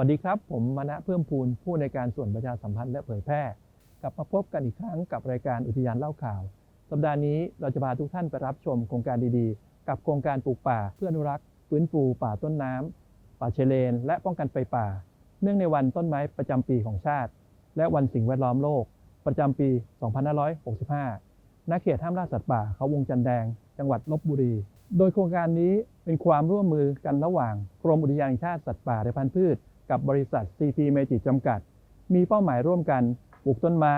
วัสดีครับ ผมมณะเพิ่มพูนผู้ในการส่วนประชาสัมพันธ์และเผยแพร่ กลับมาพบกันอีกครั้งกับรายการอุทยานเล่าข่าว สัปดาห์นี้เราจะพาทุกท่านไปรับชมโครงการดีๆ กับโครงการปลูกป่าเพื่ออนุรักษ์ฟื้นฟูป่าต้นน้ำป่าเชเลน และป้องกันไฟป่า เนื่องในวันต้นไม้ประจำปีของชาติ และวันสิ่งแวดล้อมโลก ประจำปี 2565ณเขตห้ามล่าสัตว์ป่าเขาวงจันแดง จังหวัดลบบุรี โดยโครงการนี้เป็นความร่วมมือกันระหว่างกรมอุทยานแห่งชาติสัตว์ป่าและพันธุ์พืช กับบริษัท CP m a g i จำกัด มีเป้าหมายร่วมกันปลูกต้นไม้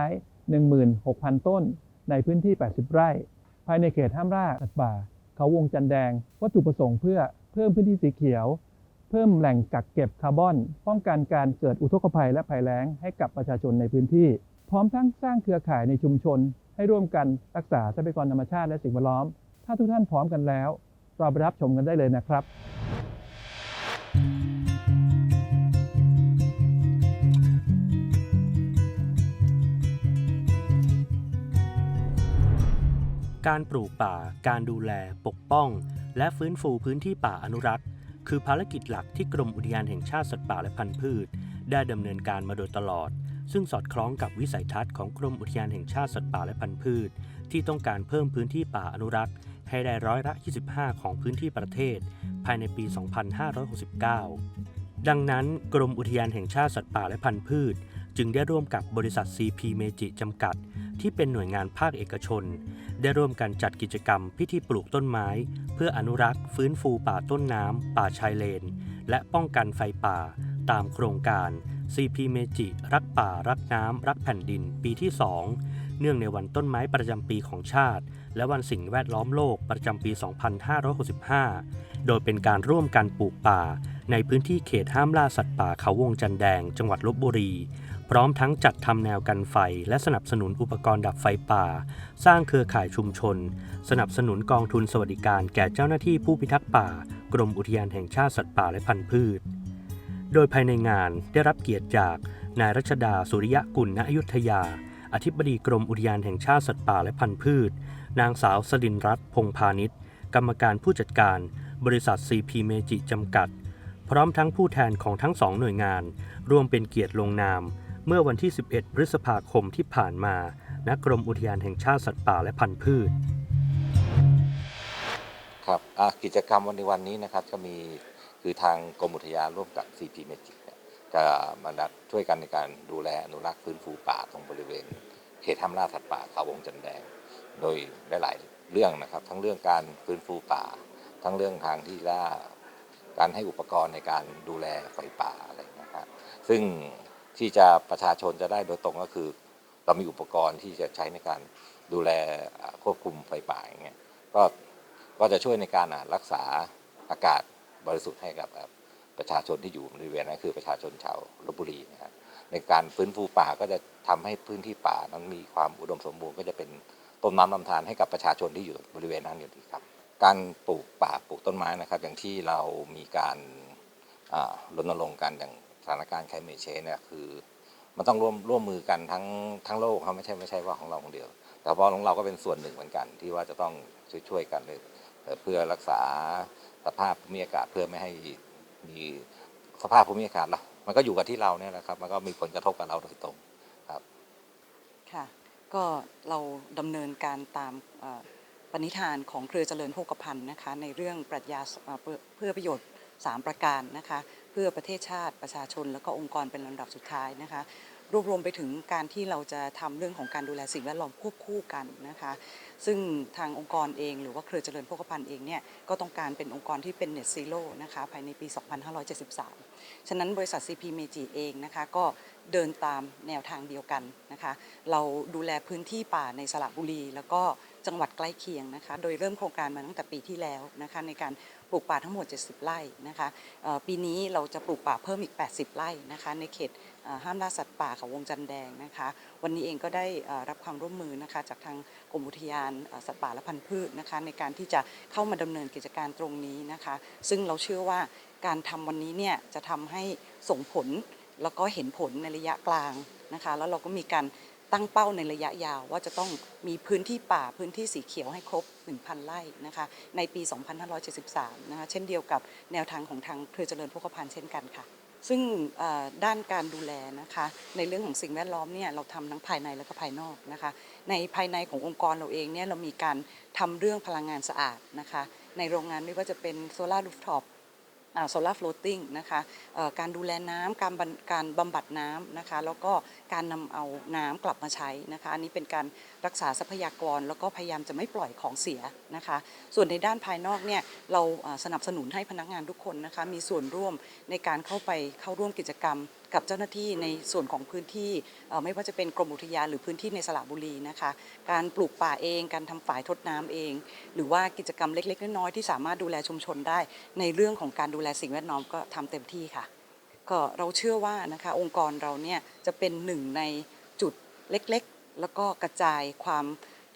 16,000 ต้น ในพื้นที่ 80 ไร่ ภายในเขตห้ามล่าสัตว์ป่า เขาวงจันแดง วัตถุประสงค์เพื่อเพิ่มพื้นที่สีเขียว เพิ่มแหล่งกักเก็บคาร์บอน ป้องกันการเกิดอุทกภัยและภัยแล้งให้กับประชาชนในพื้นที่ พร้อมทั้งสร้างเครือข่ายในชุมชน ให้ร่วมกันรักษาทรัพยากรธรรมชาติและสิ่งแวดล้อม ถ้าทุกท่านพร้อมกันแล้ว เราไปรับชมกันได้เลยนะครับ การปลูกป่า การดูแล ปกป้อง และฟื้นฟูพื้นที่ป่าอนุรักษ์ คือภารกิจหลักที่กรมอุทยานแห่งชาติสัตว์ป่าและพันธุ์พืช ได้ดำเนินการมาโดยตลอด ซึ่งสอดคล้องกับวิสัยทัศน์ของกรมอุทยานแห่งชาติสัตว์ป่าและพันธุ์พืช ที่ต้องการเพิ่มพื้นที่ป่าอนุรักษ์ ให้ได้ร้อยละ 25 ของพื้นที่ประเทศ ภายในปี 2569 ดังนั้น กรมอุทยานแห่งชาติสัตว์ป่าและพันธุ์พืช จึงได้ร่วมกับบริษัท CP m e j i จำกัด ที่เป็นหน่วยงานภาคเอกชน ได้ร่วมกันจัดกิจกรรมพิธีปลูกต้นไม้ เพื่ออนุรักษ์ ฟื้นฟูป่าต้นน้ำ ป่าชายเลน และป้องกันไฟป่า ตามโครงการ CP m e j i รักป่า รักน้ำ รักแผ่นดิน ปีที่ 2 เนื่องในวันต้นไม้ประจำปีของชาติ และวันสิ่งแวดล้อมโลกประจำปี 2565 โดยเป็นการร่วมกันปลูกป่า ในพื้นที่เขตห้ามล่าสัตว์ป่าเขาวงจันแดง จังหวัดลบบุรี พร้อมทั้งจัดทำแนวกันไฟ และสนับสนุนอุปกรณ์ดับไฟป่า สร้างเครือข่ายชุมชน สนับสนุนกองทุนสวัสดิการแก่เจ้าหน้าที่ผู้พิทักษ์ป่า กรมอุทยานแห่งชาติสัตว์ป่าและพันธุ์พืช โดยภายในงานได้รับเกียรติจาก นายรัชดาสุริยะกุลณอยุธยา อธิบดีกรมอุทยานแห่งชาติสัตว์ป่าและพันธุ์พืช นางสาวสลินรัตน์พงพาณิชย์กรรมการผู้จัดการ บริษัท CP m e j i จำกัด พร้อมทั้งผู้แทนของทั้งสองหน่วยงาน ร่วมเป็นเกียรติลงนาม เมื่อวันที่ 11 พฤษภาคมที่ผ่านมาณกรมอุทยานแห่งชาติสัตว์ป่าและพันธุ์พืช ครับอะกิจกรรมวันในวันนี้นะครับก็มีคือทางกรมอุทยานร่วมกับ CP Magic เนี่ยจะมาดัดช่วยกันในการดูแลอนุรักษ์ฟื้นฟูป่าตรงบริเวณเขตห้ามล่าสัตว์ป่าเขาวงจันแดง โดยหลายๆเรื่องนะครับ ทั้งเรื่องการฟื้นฟูป่า ทั้งเรื่องทางที่ล่าการให้อุปกรณ์ในการดูแลไฟป่าอะไรนะครับซึ่ง ที่จะประชาชนจะได้โดยตรงก็คือ เรามีอุปกรณ์ที่จะใช้ในการดูแลควบคุมไฟป่าอย่างเงี้ยก็ก็จะช่วยในการรักษาอากาศบริสุทธิ์ให้กับประชาชนที่อยู่บริเวณนั้นคือประชาชนชาวลบบุรีนะครับในการฟื้นฟูป่าก็จะทำให้พื้นที่ป่านั้นมีความอุดมสมบูรณ์ก็จะเป็นต้นน้ำลำธารให้กับประชาชนที่อยู่บริเวณนั้นอยู่ดีครับ การปลูกป่าปลูกต้นไม้นะครับ อย่างที่เรามีการรณรงค์กันอย่าง ถานการณ์ไคลเมทเชนเนี่ยคือ มันต้องร่วมร่วมมือกันทั้งทั้งโลกครับไม่ใช่ไม่ใช่ว่าของเราคนเดียว แต่ว่าะของเราก็เป็นส่วนหนึ่งเหมือนกัน ที่ว่าจะต้องช่วยช่วยกันเลยเพื่อรักษาสภาพภูมิอากาศเพื่อไม่ให้มีสภาพภูมิอากาศเรา มันก็อยู่กับที่เราเนี่ยแหละครับ มันก็มีผลกระทบกับเราโดยตรงครับ ค่ะ ก็เราดำเนินการตามเอ่อปณิธานของเครือเจริญโภคภัณฑ์นะคะในเรื่องปรัชญาเอ่อเพื่อเพื่อประโยชน์ 3 ประการนะคะ พื่อประเทศชาติประชาชน แล้วก็องค์กรเป็นลำดับสุดท้ายนะคะ รวบรวมไปถึงการที่เราจะทำเรื่องของการดูแลสิ่งแวดล้อมควบคู่กันนะคะ ซึ่งทางองค์กรเองหรือว่าเครือเจริญโภคภัณฑ์เองเนี่ยก็ต้องการเป็นองค์กรที่เป็น Net Zero นะคะภายในปี 2573 ฉะนั้นบริษัท CP m e j i เองนะคะก็เดินตามแนวทางเดียวกันนะคะ เราดูแลพื้นที่ป่าในสระบุรี แล้วก็ จังหวัดใกล้เคียงนะคะ โดยเริ่มโครงการมาตั้งแต่ปีที่แล้วนะคะในการปลูกป่าทั้งหมด 70 ไร่นะคะปีนี้เราจะปลูกป่าเพิ่มอีก 80 ไร่นะคะในเขตห้ามล่าสัตว์ป่าเขาวงจันแดงนะคะ วันนี้เองก็ได้รับความร่วมมือนะคะจากทางกรมอุทยานสัตว์ป่าและพันธุ์พืชนะคะในการที่จะเข้ามาดำเนินกิจการตรงนี้นะคะ ซึ่งเราเชื่อว่าการทำวันนี้เนี่ยจะทำให้ส่งผลแล้วก็เห็นผลในระยะกลางนะคะ แล้วเราก็มีการ ตั้งเป้าในระยะยาวว่าจะต้องมีพื้นที่ป่าพื้นที่สีเขียวให้ครบ 1,000 ไร่นะคะในปี 2573 นะคะเช่นเดียวกับแนวทางของทางเครือเจริญโภคภัณฑ์เช่นกันค่ะ ซึ่งด้านการดูแลนะคะในเรื่องของสิ่งแวดล้อมเนี่ยเราทำทั้งภายในและก็ภายนอกนะคะในภายในขององค์กรเราเองเนี่ยเรามีการทำเรื่องพลังงานสะอาดนะคะในโรงงานไม่ว่าจะเป็นโซลารูฟท็อป โซลาร์ฟล o ติ้งนะคะการดูแลน้ำการบำการบำบัดน้ำนะคะแล้วก็การนำเอาน้ำกลับมาใช้นะคะอันนี้เป็นการรักษาทรัพยากร แล้วก็พยายามจะไม่ปล่อยของเสียนะคะ ส่วนในด้านภายนอกเนี่ยเราสนับสนุนให้พนักงานทุกคนนะคะมีส่วนร่วมในการเข้าไปเข้าร่วมกิจกรรมกับเจ้าหน้าที่ในส่วนของพื้นที่ไม่ว่าจะเป็นกรมอุทยานหรือพื้นที่ในสระบุรีนะคะ การปลูกป่าเอง การทำฝายทดน้ำเอง หรือว่ากิจกรรมเล็กๆน้อยๆที่สามารถดูแลชุมชนได้ในเรื่องของการดูแลสิ่งแวดล้อมก็ทำเต็มที่ค่ะ ก็เราเชื่อว่านะคะองค์กรเราเนี่ยจะเป็นหนึ่งในจุดเล็กๆ แล้วก็กระจายความ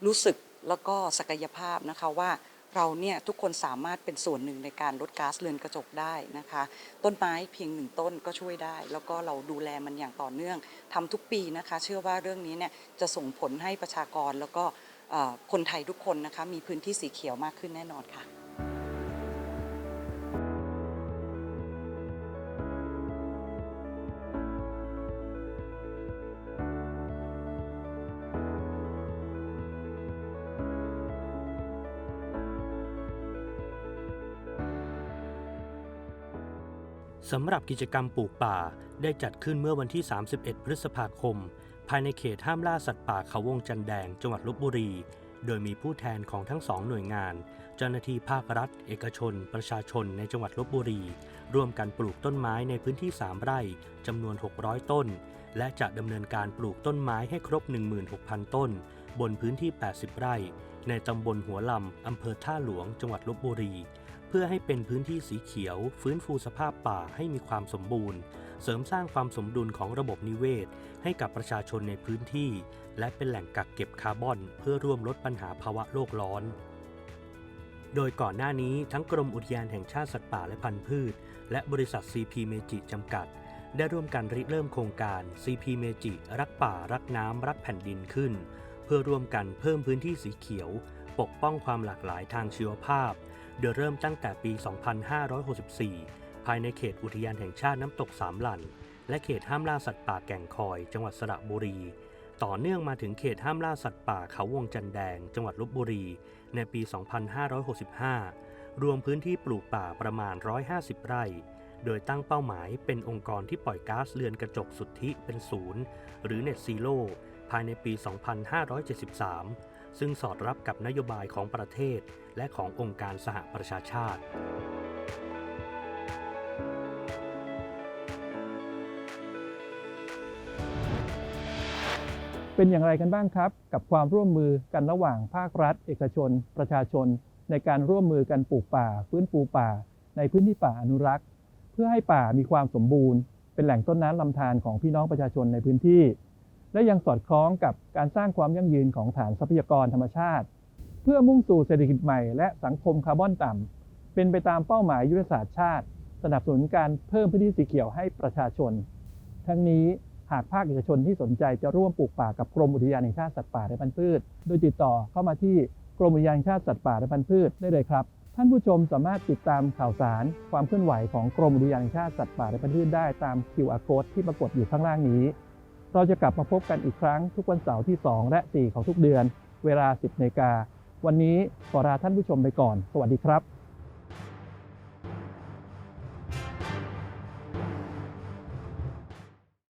รู้สึกแล้วก็ศักยภาพนะคะว่าเราเนี่ยทุกคนสามารถเป็นส่วนหนึ่งในการลดก๊าซเรือนกระจกได้นะคะ ต้นไม้เพียงหนึ่งต้นก็ช่วยได้ แล้วก็เราดูแลมันอย่างต่อเนื่องทำทุกปีนะคะ เชื่อว่าเรื่องนี้เนี่ยจะส่งผลให้ประชากรแล้วก็คนไทยทุกคนนะคะมีพื้นที่สีเขียวมากขึ้นแน่นอนค่ะ สำหรับกิจกรรมปลูกป่าได้จัดขึ้นเมื่อวันที่ 31 พฤษภาคม ภายในเขตห้ามล่าสัตว์ป่าเขาวงจันแดง จังหวัดลบบุรี โดยมีผู้แทนของทั้งสองหน่วยงาน เจ้าหน้าที่ภาครัฐ เอกชน ประชาชนในจังหวัดลบบุรี ร่วมกันปลูกต้นไม้ในพื้นที่ 3 ไร่จำนวน 600 ต้น และจะดำเนินการปลูกต้นไม้ให้ครบ 16,000 ต้น บนพื้นที่ 80 ไร่ ในตำบลหัวลำอำเภอท่าหลวง จังหวัดลบบุรี พื่อให้เป็นพื้นที่สีเขียว ฟื้นฟูสภาพป่าให้มีความสมบูรณ์ เสริมสร้างความสมดุลของระบบนิเวศ ให้กับประชาชนในพื้นที่ และเป็นแหล่งกักเก็บคาร์บอน เพื่อร่วมลดปัญหาภาวะโลกร้อน โดยก่อนหน้านี้ทั้งกรมอุทยานแห่งชาติสัตว์ป่าและพันธุ์พืช และบริษัท CP เมจิจำกัด ได้ร่วมกันริเริ่มโครงการ CP เมจิรักป่ารักน้ำรักแผ่นดินขึ้น เพื่อร่วมกันเพิ่มพื้นที่สีเขียว ปกป้องความหลากหลายทางชีวภาพ โดยเริ่มตั้งแต่ปี 2564 ภายในเขตอุทยานแห่งชาติน้ำตกสามหลัน และเขตห้ามล่าสัตว์ป่าแก่งคอย จังหวัดสระบุรี ต่อเนื่องมาถึงเขตห้ามล่าสัตว์ป่าเขาวงจันแดง จังหวัดลบบุรี ในปี 2565 รวมพื้นที่ปลูกป่าประมาณ 150 ไร่ โดยตั้งเป้าหมายเป็นองค์กรที่ปล่อยก๊าซเรือนกระจกสุทธิเป็นศูนย์หรือ Net Zero ภายในปี 2573 ซึ่งสอดรับกับนโยบายของประเทศ และขององค์การสหประชาชาติ เป็นอย่างไรกันบ้างครับ กับความร่วมมือกันระหว่างภาครัฐ เอกชน ประชาชน ในการร่วมมือกันปลูกป่า ฟื้นฟูป่า ในพื้นที่ป่าอนุรักษ์ เพื่อให้ป่ามีความสมบูรณ์ เป็นแหล่งต้นน้ำลำธารของพี่น้องประชาชนในพื้นที่ และยังสอดคล้องกับการสร้างความยั่งยืนของฐานทรัพยากรธรรมชาติ เพื่อมุ่งสู่เศรษฐกิจใหม่และสังคมคาร์บอนต่ำเป็นไปตามเป้าหมายยุทธศาสตร์ชาติ สนับสนุนการเพิ่มพื้นที่สีเขียวให้ประชาชน ทั้งนี้หากภาคเอกชนที่สนใจจะร่วมปลูกป่ากับกรมอุทยานแห่งชาติสัตว์ป่าและพันธุ์พืช โดยติดต่อเข้ามาที่กรมอุทยานแห่งชาติสัตว์ป่าและพันธุ์พืชได้เลยครับท่านผู้ชมสามารถติดตามข่าวสาร ความเคลื่อนไหวของกรมอุทยานแห่งชาติสัตว์ป่าและพันธุ์พืชได้ตาม QR code ที่ปรากฏอยู่ข้างล่างนี้ เราจะกลับมาพบกันอีกครั้งทุกวันเสาร์ที่ 2 และ 4 ของทุกเดือน เวลา 10นาฬิกา วันนี้ขอลาท่านผู้ชมไปก่อน สวัสดีครับ